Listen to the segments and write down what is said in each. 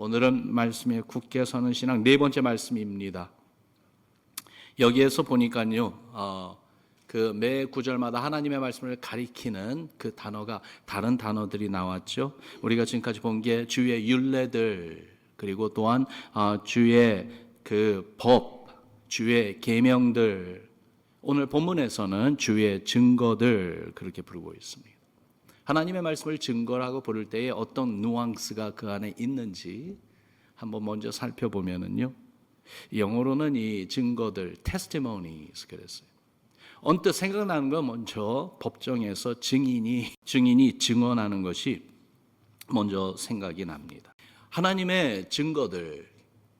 오늘은 말씀에 굳게 서는 신앙 네 번째 말씀입니다. 여기에서 보니까요, 어, 그매 구절마다 하나님의 말씀을 가리키는 그 단어가 다른 단어들이 나왔죠. 우리가 지금까지 본 게 주의 율례들 그리고 또한 어, 주의 그 법, 주의 계명들. 오늘 본문에서는 주의 증거들 그렇게 부르고 있습니다. 하나님의 말씀을 증거라고 부를 때에 어떤 누앙스가 그 안에 있는지 한번 먼저 살펴보면은요. 영어로는 이 증거들 testimonies 그랬어요. 언뜻 생각나는 건 먼저 법정에서 증인이 증인이 증언하는 것이 먼저 생각이 납니다. 하나님의 증거들,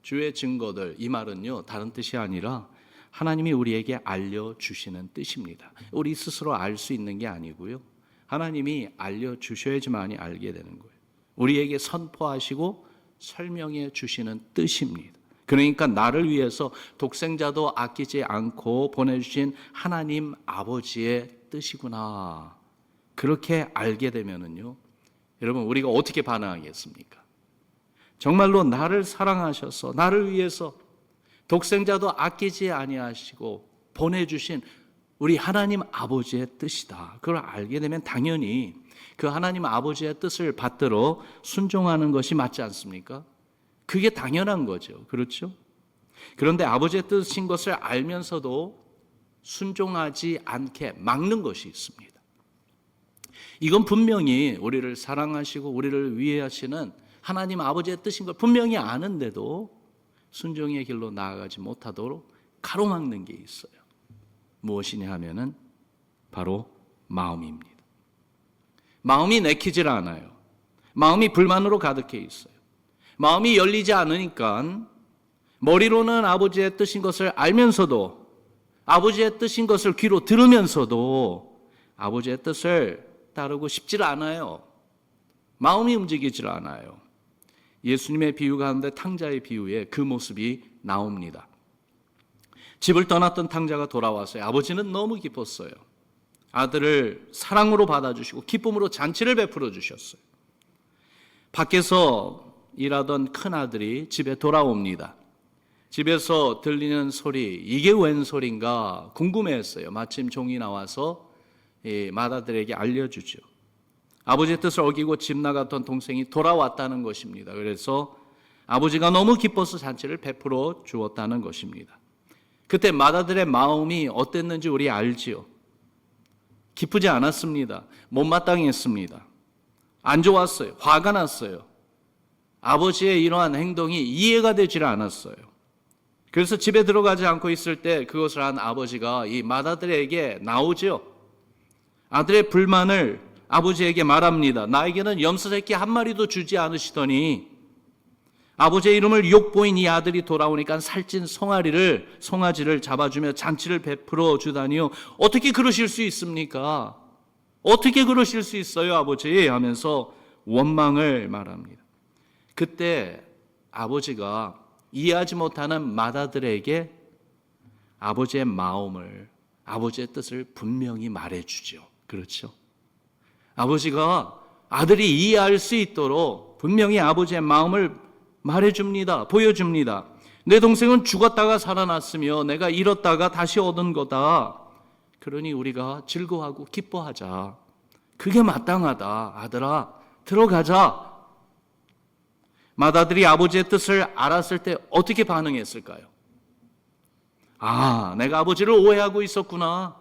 주의 증거들 이 말은요 다른 뜻이 아니라 하나님이 우리에게 알려 주시는 뜻입니다. 우리 스스로 알 수 있는 게 아니고요. 하나님이 알려 주셔야지만이 알게 되는 거예요. 우리에게 선포하시고 설명해 주시는 뜻입니다. 그러니까 나를 위해서 독생자도 아끼지 않고 보내주신 하나님 아버지의 뜻이구나. 그렇게 알게 되면은요, 여러분 우리가 어떻게 반응하겠습니까? 정말로 나를 사랑하셔서 나를 위해서 독생자도 아끼지 아니하시고 보내주신 우리 하나님 아버지의 뜻이다. 그걸 알게 되면 당연히 그 하나님 아버지의 뜻을 받들어 순종하는 것이 맞지 않습니까? 그게 당연한 거죠. 그렇죠? 그런데 아버지의 뜻인 것을 알면서도 순종하지 않게 막는 것이 있습니다. 이건 분명히 우리를 사랑하시고 우리를 위해 하시는 하나님 아버지의 뜻인 걸 분명히 아는데도 순종의 길로 나아가지 못하도록 가로막는 게 있어요. 무엇이냐 하면은 바로 마음입니다. 마음이 내키질 않아요. 마음이 불만으로 가득해 있어요. 마음이 열리지 않으니까 머리로는 아버지의 뜻인 것을 알면서도 아버지의 뜻인 것을 귀로 들으면서도 아버지의 뜻을 따르고 싶질 않아요. 마음이 움직이질 않아요. 예수님의 비유 가운데 탕자의 비유에 그 모습이 나옵니다. 집을 떠났던 탕자가 돌아왔어요. 아버지는 너무 기뻤어요. 아들을 사랑으로 받아주시고 기쁨으로 잔치를 베풀어 주셨어요. 밖에서 일하던 큰 아들이 집에 돌아옵니다. 집에서 들리는 소리, 이게 웬 소린가 궁금해했어요. 마침 종이 나와서 이 맏아들에게 알려주죠. 아버지의 뜻을 어기고 집 나갔던 동생이 돌아왔다는 것입니다. 그래서 아버지가 너무 기뻐서 잔치를 베풀어 주었다는 것입니다. 그때 맏아들의 마음이 어땠는지 우리 알지요. 기쁘지 않았습니다. 못마땅했습니다. 안 좋았어요. 화가 났어요. 아버지의 이러한 행동이 이해가 되질 않았어요. 그래서 집에 들어가지 않고 있을 때 그것을 한 아버지가 이 맏아들에게 나오죠. 아들의 불만을 아버지에게 말합니다. 나에게는 염소 새끼 한 마리도 주지 않으시더니 아버지의 이름을 욕보인 이 아들이 돌아오니까 살찐 송아리를 송아지를 잡아주며 잔치를 베풀어 주다니요. 어떻게 그러실 수 있습니까? 어떻게 그러실 수 있어요, 아버지? 하면서 원망을 말합니다. 그때 아버지가 이해하지 못하는 맏아들에게 아버지의 마음을 아버지의 뜻을 분명히 말해주죠. 그렇죠? 아버지가 아들이 이해할 수 있도록 분명히 아버지의 마음을 말해줍니다. 보여줍니다. 내 동생은 죽었다가 살아났으며 내가 잃었다가 다시 얻은 거다. 그러니 우리가 즐거워하고 기뻐하자. 그게 마땅하다. 아들아, 들어가자. 맏아들이 아버지의 뜻을 알았을 때 어떻게 반응했을까요? 아, 내가 아버지를 오해하고 있었구나.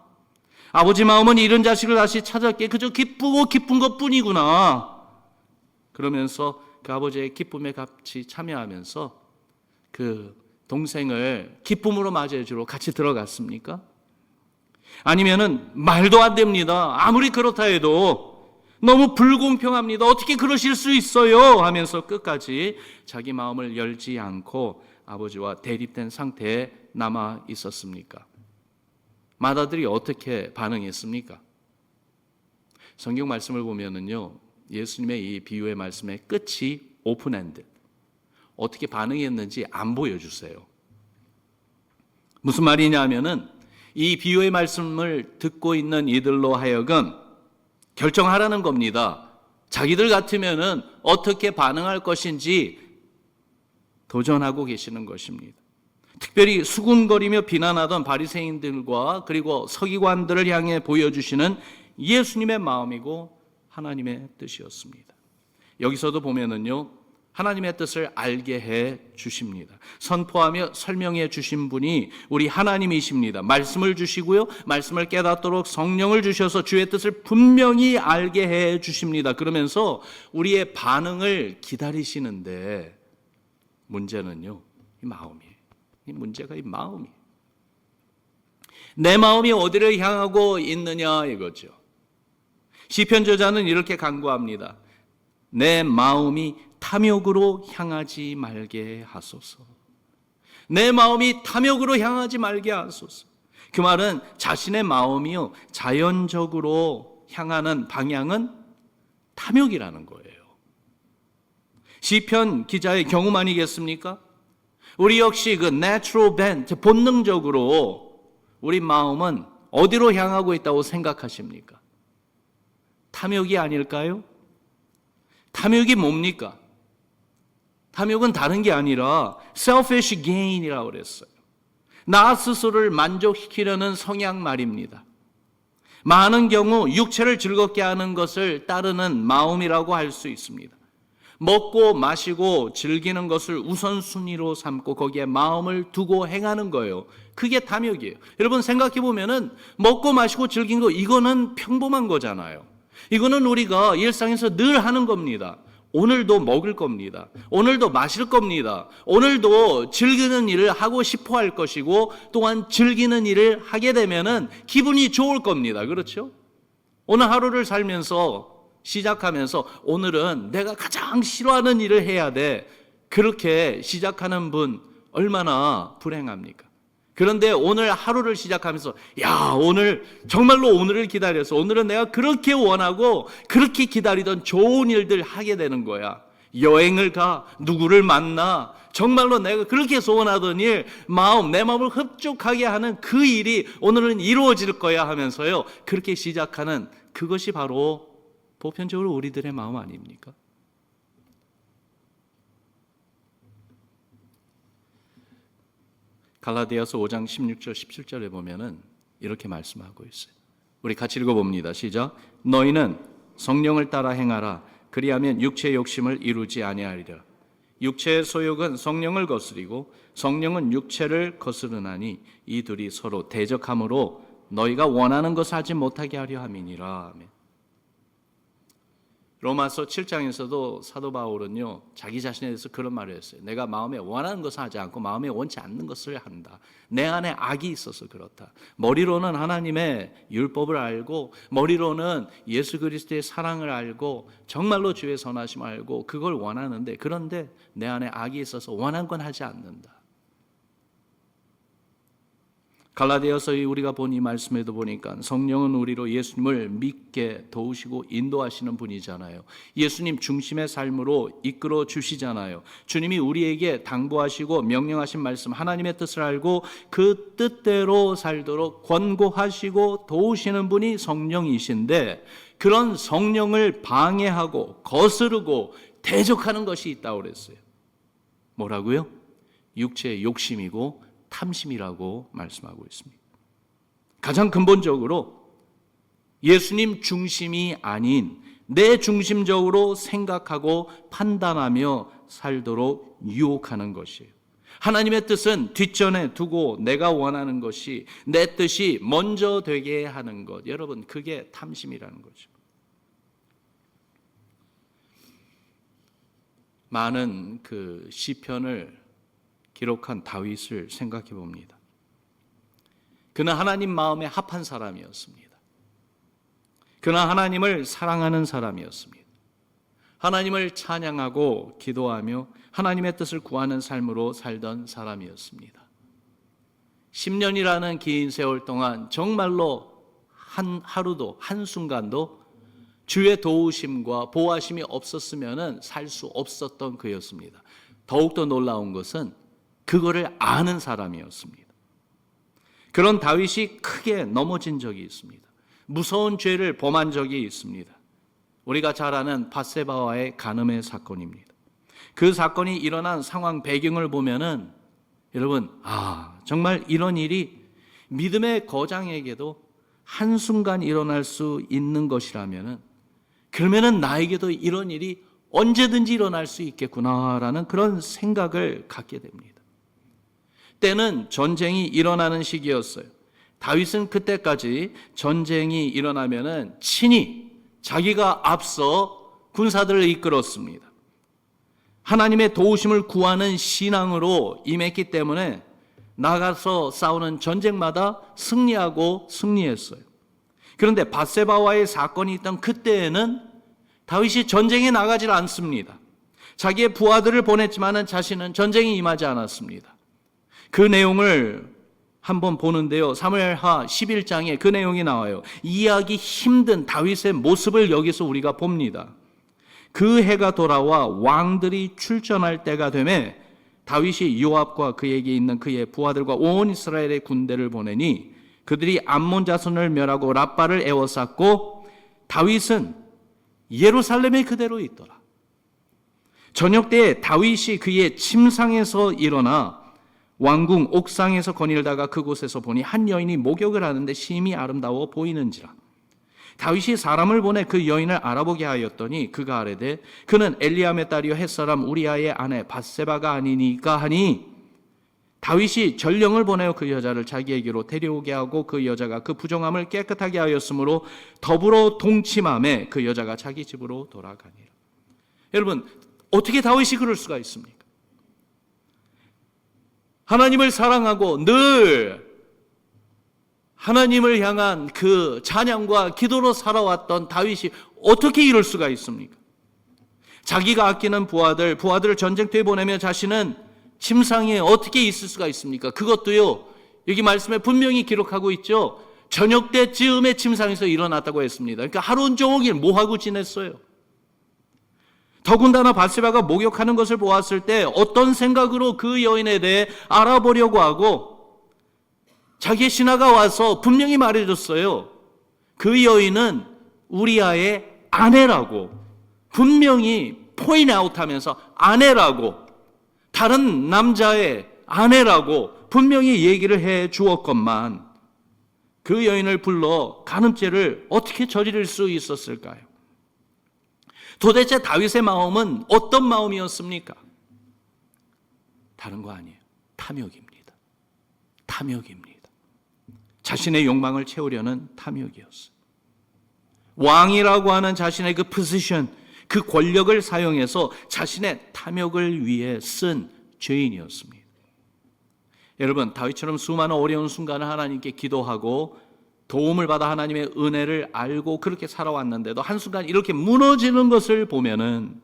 아버지 마음은 잃은 자식을 다시 찾았기에 그저 기쁘고 기쁜 것 뿐이구나. 그러면서 그 아버지의 기쁨에 같이 참여하면서 그 동생을 기쁨으로 맞이해 주러 같이 들어갔습니까? 아니면은 말도 안 됩니다. 아무리 그렇다 해도 너무 불공평합니다. 어떻게 그러실 수 있어요? 하면서 끝까지 자기 마음을 열지 않고 아버지와 대립된 상태에 남아 있었습니까? 맏아들이 어떻게 반응했습니까? 성경 말씀을 보면은요, 예수님의 이 비유의 말씀의 끝이 오픈엔드. 어떻게 반응했는지 안 보여주세요. 무슨 말이냐면은 이 비유의 말씀을 듣고 있는 이들로 하여금 결정하라는 겁니다. 자기들 같으면은 어떻게 반응할 것인지 도전하고 계시는 것입니다. 특별히 수군거리며 비난하던 바리새인들과 그리고 서기관들을 향해 보여주시는 예수님의 마음이고 하나님의 뜻이었습니다. 여기서도 보면은요. 하나님의 뜻을 알게 해 주십니다. 선포하며 설명해 주신 분이 우리 하나님이십니다. 말씀을 주시고요. 말씀을 깨닫도록 성령을 주셔서 주의 뜻을 분명히 알게 해 주십니다. 그러면서 우리의 반응을 기다리시는데 문제는요. 이 마음이에요. 이 문제가 이 마음이에요. 내 마음이 어디를 향하고 있느냐 이거죠. 시편 저자는 이렇게 간구합니다. 내 마음이 탐욕으로 향하지 말게 하소서. 내 마음이 탐욕으로 향하지 말게 하소서. 그 말은 자신의 마음이요 자연적으로 향하는 방향은 탐욕이라는 거예요. 시편 기자의 경험 아니겠습니까? 우리 역시 그 natural bent 본능적으로 우리 마음은 어디로 향하고 있다고 생각하십니까? 탐욕이 아닐까요? 탐욕이 뭡니까? 탐욕은 다른 게 아니라 selfish gain이라고 그랬어요. 나 스스로를 만족시키려는 성향 말입니다. 많은 경우 육체를 즐겁게 하는 것을 따르는 마음이라고 할 수 있습니다. 먹고 마시고 즐기는 것을 우선순위로 삼고 거기에 마음을 두고 행하는 거예요. 그게 탐욕이에요. 여러분 생각해 보면은 먹고 마시고 즐긴 거 이거는 평범한 거잖아요. 이거는 우리가 일상에서 늘 하는 겁니다. 오늘도 먹을 겁니다. 오늘도 마실 겁니다. 오늘도 즐기는 일을 하고 싶어 할 것이고 또한 즐기는 일을 하게 되면은 기분이 좋을 겁니다. 그렇죠? 오늘 하루를 살면서 시작하면서 오늘은 내가 가장 싫어하는 일을 해야 돼. 그렇게 시작하는 분 얼마나 불행합니까? 그런데 오늘 하루를 시작하면서 야 오늘 정말로 오늘을 기다려서 오늘은 내가 그렇게 원하고 그렇게 기다리던 좋은 일들 하게 되는 거야. 여행을 가 누구를 만나 정말로 내가 그렇게 소원하던 일 마음 내 마음을 흡족하게 하는 그 일이 오늘은 이루어질 거야 하면서요 그렇게 시작하는 그것이 바로 보편적으로 우리들의 마음 아닙니까? 갈라디아서 5장 16절 17절에 보면은 이렇게 말씀하고 있어요. 우리 같이 읽어 봅니다. 시작. 너희는 성령을 따라 행하라. 그리하면 육체의 욕심을 이루지 아니하리라. 육체의 소욕은 성령을 거스리고 성령은 육체를 거스르나니 이 둘이 서로 대적함으로 너희가 원하는 것을 하지 못하게 하려 함이니라. 아멘. 로마서 7장에서도 사도 바울은요 자기 자신에 대해서 그런 말을 했어요. 내가 마음에 원하는 것을 하지 않고 마음에 원치 않는 것을 한다. 내 안에 악이 있어서 그렇다. 머리로는 하나님의 율법을 알고 머리로는 예수 그리스도의 사랑을 알고 정말로 주의 선하심 알고 그걸 원하는데 그런데 내 안에 악이 있어서 원한 건 하지 않는다. 갈라디아서 우리가 본 이 말씀에도 보니까 성령은 우리로 예수님을 믿게 도우시고 인도하시는 분이잖아요. 예수님 중심의 삶으로 이끌어 주시잖아요. 주님이 우리에게 당부하시고 명령하신 말씀 하나님의 뜻을 알고 그 뜻대로 살도록 권고하시고 도우시는 분이 성령이신데 그런 성령을 방해하고 거스르고 대적하는 것이 있다고 그랬어요. 뭐라고요? 육체의 욕심이고 탐심이라고 말씀하고 있습니다. 가장 근본적으로 예수님 중심이 아닌 내 중심적으로 생각하고 판단하며 살도록 유혹하는 것이에요. 하나님의 뜻은 뒷전에 두고 내가 원하는 것이 내 뜻이 먼저 되게 하는 것. 여러분, 그게 탐심이라는 거죠. 많은 그 시편을 기록한 다윗을 생각해 봅니다. 그는 하나님 마음에 합한 사람이었습니다. 그는 하나님을 사랑하는 사람이었습니다. 하나님을 찬양하고 기도하며 하나님의 뜻을 구하는 삶으로 살던 사람이었습니다. 10년이라는 긴 세월 동안 정말로 한 하루도 한순간도 주의 도우심과 보호하심이 없었으면 살 수 없었던 그였습니다. 더욱더 놀라운 것은 그거를 아는 사람이었습니다. 그런 다윗이 크게 넘어진 적이 있습니다. 무서운 죄를 범한 적이 있습니다. 우리가 잘 아는 바세바와의 간음의 사건입니다. 그 사건이 일어난 상황 배경을 보면은 여러분, 아, 정말 이런 일이 믿음의 거장에게도 한순간 일어날 수 있는 것이라면은 그러면은 나에게도 이런 일이 언제든지 일어날 수 있겠구나라는 그런 생각을 갖게 됩니다. 때는 전쟁이 일어나는 시기였어요. 다윗은 그때까지 전쟁이 일어나면은 친히 자기가 앞서 군사들을 이끌었습니다. 하나님의 도우심을 구하는 신앙으로 임했기 때문에 나가서 싸우는 전쟁마다 승리하고 승리했어요. 그런데 바세바와의 사건이 있던 그때에는 다윗이 전쟁에 나가질 않습니다. 자기의 부하들을 보냈지만은 자신은 전쟁에 임하지 않았습니다. 그 내용을 한번 보는데요. 사무엘하 11장에 그 내용이 나와요. 이해하기 힘든 다윗의 모습을 여기서 우리가 봅니다. 그 해가 돌아와 왕들이 출전할 때가 되매 다윗이 요압과 그에게 있는 그의 부하들과 온 이스라엘의 군대를 보내니 그들이 암몬 자손을 멸하고 라빠를 에워쌌고 다윗은 예루살렘에 그대로 있더라. 저녁 때에 다윗이 그의 침상에서 일어나 왕궁 옥상에서 거닐다가 그곳에서 보니 한 여인이 목욕을 하는데 심히 아름다워 보이는지라. 다윗이 사람을 보내 그 여인을 알아보게 하였더니 그가 아뢰되 그는 엘리암의 딸이요 햇사람 우리아의 아내 바세바가 아니니까 하니 다윗이 전령을 보내어 그 여자를 자기에게로 데려오게 하고 그 여자가 그 부정함을 깨끗하게 하였으므로 더불어 동침함에 그 여자가 자기 집으로 돌아가니라. 여러분 어떻게 다윗이 그럴 수가 있습니까? 하나님을 사랑하고 늘 하나님을 향한 그 찬양과 기도로 살아왔던 다윗이 어떻게 이럴 수가 있습니까? 자기가 아끼는 부하들, 부하들을 전쟁터에 보내며 자신은 침상에 어떻게 있을 수가 있습니까? 그것도요, 여기 말씀에 분명히 기록하고 있죠. 저녁 때쯤에 침상에서 일어났다고 했습니다. 그러니까 하루 종일 뭐하고 지냈어요? 더군다나 바세바가 목욕하는 것을 보았을 때 어떤 생각으로 그 여인에 대해 알아보려고 하고 자기의 신하가 와서 분명히 말해줬어요. 그 여인은 우리아의 아내라고 분명히 포인 아웃하면서 아내라고 다른 남자의 아내라고 분명히 얘기를 해 주었건만 그 여인을 불러 간음죄를 어떻게 저지를 수 있었을까요? 도대체 다윗의 마음은 어떤 마음이었습니까? 다른 거 아니에요. 탐욕입니다. 탐욕입니다. 자신의 욕망을 채우려는 탐욕이었어요. 왕이라고 하는 자신의 그 포지션, 그 권력을 사용해서 자신의 탐욕을 위해 쓴 죄인이었습니다. 여러분, 다윗처럼 수많은 어려운 순간을 하나님께 기도하고 도움을 받아 하나님의 은혜를 알고 그렇게 살아왔는데도 한순간 이렇게 무너지는 것을 보면은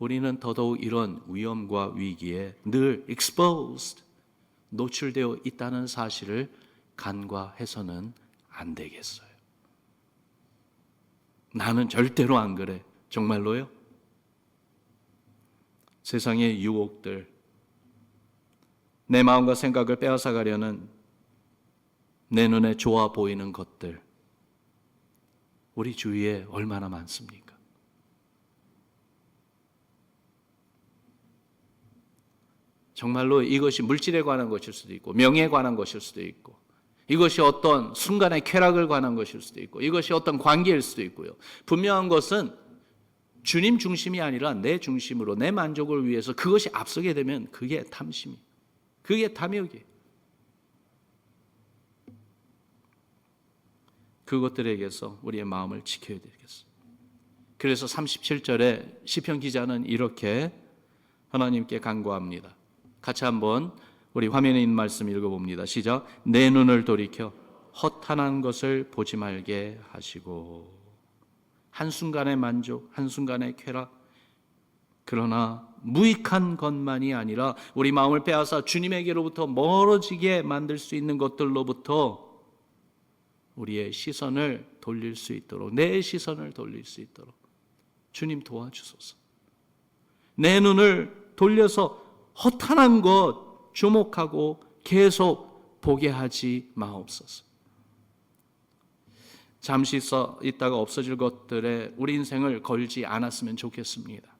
우리는 더더욱 이런 위험과 위기에 늘 exposed, 노출되어 있다는 사실을 간과해서는 안 되겠어요. 나는 절대로 안 그래. 정말로요? 세상의 유혹들, 내 마음과 생각을 빼앗아 가려는 내 눈에 좋아 보이는 것들, 우리 주위에 얼마나 많습니까? 정말로 이것이 물질에 관한 것일 수도 있고, 명예에 관한 것일 수도 있고, 이것이 어떤 순간의 쾌락을 관한 것일 수도 있고, 이것이 어떤 관계일 수도 있고요. 분명한 것은 주님 중심이 아니라 내 중심으로 내 만족을 위해서 그것이 앞서게 되면 그게 탐심이, 그게 탐욕이에요. 그것들에게서 우리의 마음을 지켜야 되겠어요. 그래서 37절에 시편 기자는 이렇게 하나님께 간구합니다. 같이 한번 우리 화면에 있는 말씀 읽어봅니다. 시작. 내 눈을 돌이켜 허탄한 것을 보지 말게 하시고 한순간의 만족, 한순간의 쾌락 그러나 무익한 것만이 아니라 우리 마음을 빼앗아 주님에게로부터 멀어지게 만들 수 있는 것들로부터 우리의 시선을 돌릴 수 있도록 내 시선을 돌릴 수 있도록 주님 도와주소서. 내 눈을 돌려서 허탄한 것 주목하고 계속 보게 하지 마옵소서. 잠시 있어 있다가 없어질 것들에 우리 인생을 걸지 않았으면 좋겠습니다.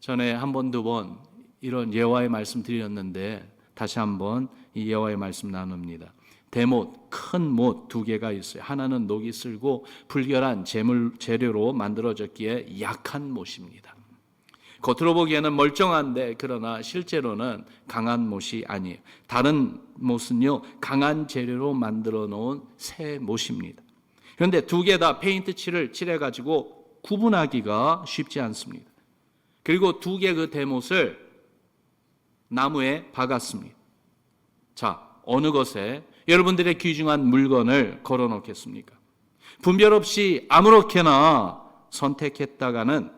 전에 한 번 두 번 이런 예화의 말씀 드렸는데 다시 한번 이 예화의 말씀 나눕니다. 대못 큰 못 두 개가 있어요. 하나는 녹이 쓸고 불결한 재물 재료로 만들어졌기에 약한 못입니다. 겉으로 보기에는 멀쩡한데 그러나 실제로는 강한 못이 아니에요. 다른 못은요 강한 재료로 만들어 놓은 새 못입니다. 그런데 두 개 다 페인트 칠을 칠해 가지고 구분하기가 쉽지 않습니다. 그리고 두 개 그 대못을 나무에 박았습니다. 자, 어느 것에 여러분들의 귀중한 물건을 걸어 놓겠습니까? 분별 없이 아무렇게나 선택했다가는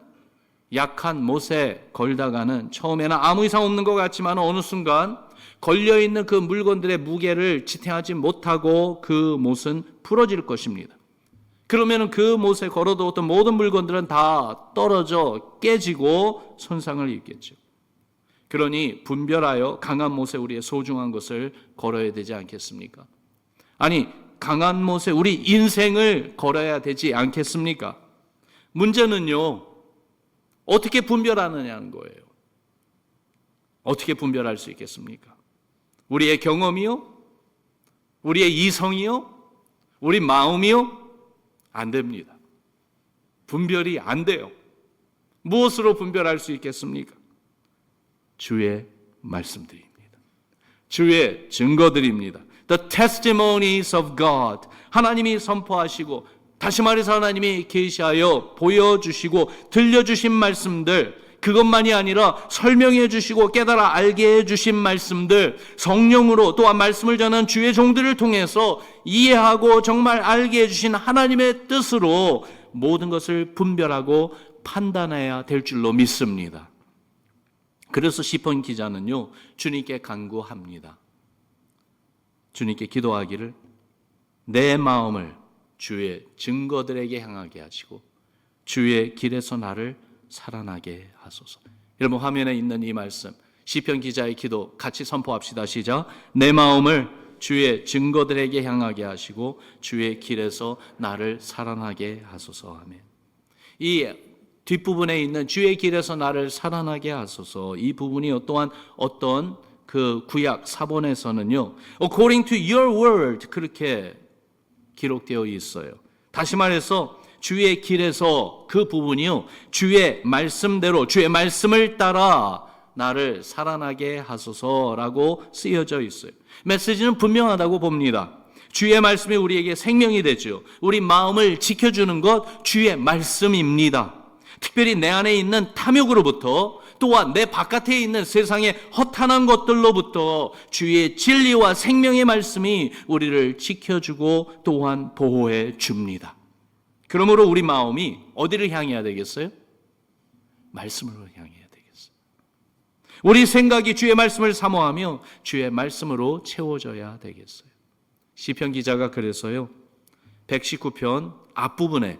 약한 못에 걸다가는 처음에는 아무 이상 없는 것 같지만 어느 순간 걸려 있는 그 물건들의 무게를 지탱하지 못하고 그 못은 부러질 것입니다. 그러면은 그 못에 걸어두었던 모든 물건들은 다 떨어져 깨지고 손상을 입겠죠. 그러니 분별하여 강한 못에 우리의 소중한 것을 걸어야 되지 않겠습니까? 아니, 강한 못에 우리 인생을 걸어야 되지 않겠습니까? 문제는요, 어떻게 분별하느냐는 거예요. 어떻게 분별할 수 있겠습니까? 우리의 경험이요? 우리의 이성이요? 우리 마음이요? 안 됩니다. 분별이 안 돼요. 무엇으로 분별할 수 있겠습니까? 주의 말씀들입니다. 주의 증거들입니다. The testimonies of God. 하나님이 선포하시고 다시 말해서 하나님이 계시하여 보여주시고 들려주신 말씀들 그것만이 아니라 설명해 주시고 깨달아 알게 해 주신 말씀들 성령으로 또한 말씀을 전한 주의 종들을 통해서 이해하고 정말 알게 해 주신 하나님의 뜻으로 모든 것을 분별하고 판단해야 될 줄로 믿습니다. 그래서 시편 기자는요 주님께 간구합니다. 주님께 기도하기를 내 마음을 주의 증거들에게 향하게 하시고 주의 길에서 나를 살아나게 하소서. 여러분 화면에 있는 이 말씀 시편 기자의 기도 같이 선포합시다. 시작. 내 마음을 주의 증거들에게 향하게 하시고 주의 길에서 나를 살아나게 하소서. 아멘. 이 뒷부분에 있는 주의 길에서 나를 살아나게 하소서. 이 부분이 또한 어떤 그 구약 사본에서는요. according to your word 그렇게 기록되어 있어요. 다시 말해서 주의 길에서 그 부분이요. 주의 말씀대로 주의 말씀을 따라 나를 살아나게 하소서라고 쓰여져 있어요. 메시지는 분명하다고 봅니다. 주의 말씀이 우리에게 생명이 되죠. 우리 마음을 지켜주는 것 주의 말씀입니다. 특별히 내 안에 있는 탐욕으로부터 또한 내 바깥에 있는 세상의 허탄한 것들로부터 주의 진리와 생명의 말씀이 우리를 지켜주고 또한 보호해 줍니다. 그러므로 우리 마음이 어디를 향해야 되겠어요? 말씀으로 향해야 되겠어요. 우리 생각이 주의 말씀을 사모하며 주의 말씀으로 채워져야 되겠어요. 시편 기자가 그래서요. 119편 앞부분에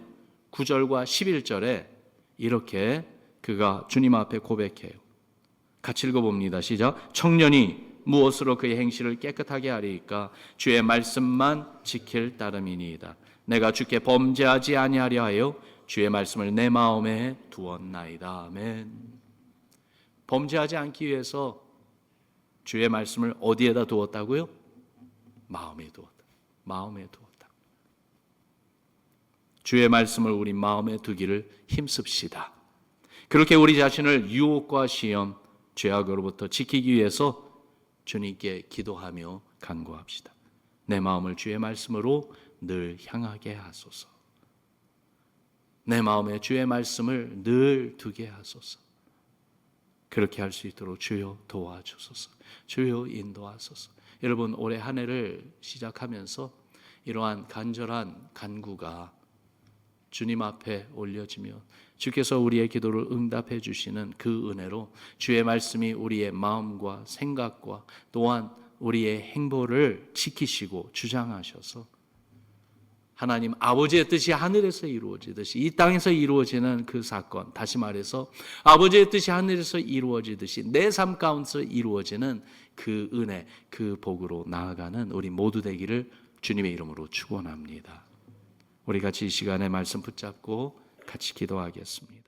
9절과 11절에 이렇게 그가 주님 앞에 고백해요. 같이 읽어봅니다. 시작. 청년이 무엇으로 그의 행실을 깨끗하게 하리까? 주의 말씀만 지킬 따름이니이다. 내가 주께 범죄하지 아니하려 하여 주의 말씀을 내 마음에 두었나이다. 아멘. 범죄하지 않기 위해서 주의 말씀을 어디에다 두었다고요? 마음에 두었다. 마음에 두었다. 주의 말씀을 우리 마음에 두기를 힘씁시다. 그렇게 우리 자신을 유혹과 시험, 죄악으로부터 지키기 위해서 주님께 기도하며 간구합시다. 내 마음을 주의 말씀으로 늘 향하게 하소서. 내 마음에 주의 말씀을 늘 두게 하소서. 그렇게 할 수 있도록 주여 도와주소서. 주여 인도하소서. 여러분 올해 한 해를 시작하면서 이러한 간절한 간구가 주님 앞에 올려지며 주께서 우리의 기도를 응답해 주시는 그 은혜로 주의 말씀이 우리의 마음과 생각과 또한 우리의 행보를 지키시고 주장하셔서 하나님 아버지의 뜻이 하늘에서 이루어지듯이 이 땅에서 이루어지는 그 사건 다시 말해서 아버지의 뜻이 하늘에서 이루어지듯이 내 삶 가운데서 이루어지는 그 은혜 그 복으로 나아가는 우리 모두 되기를 주님의 이름으로 축원합니다. 우리 같이 이 시간에 말씀 붙잡고 같이 기도하겠습니다.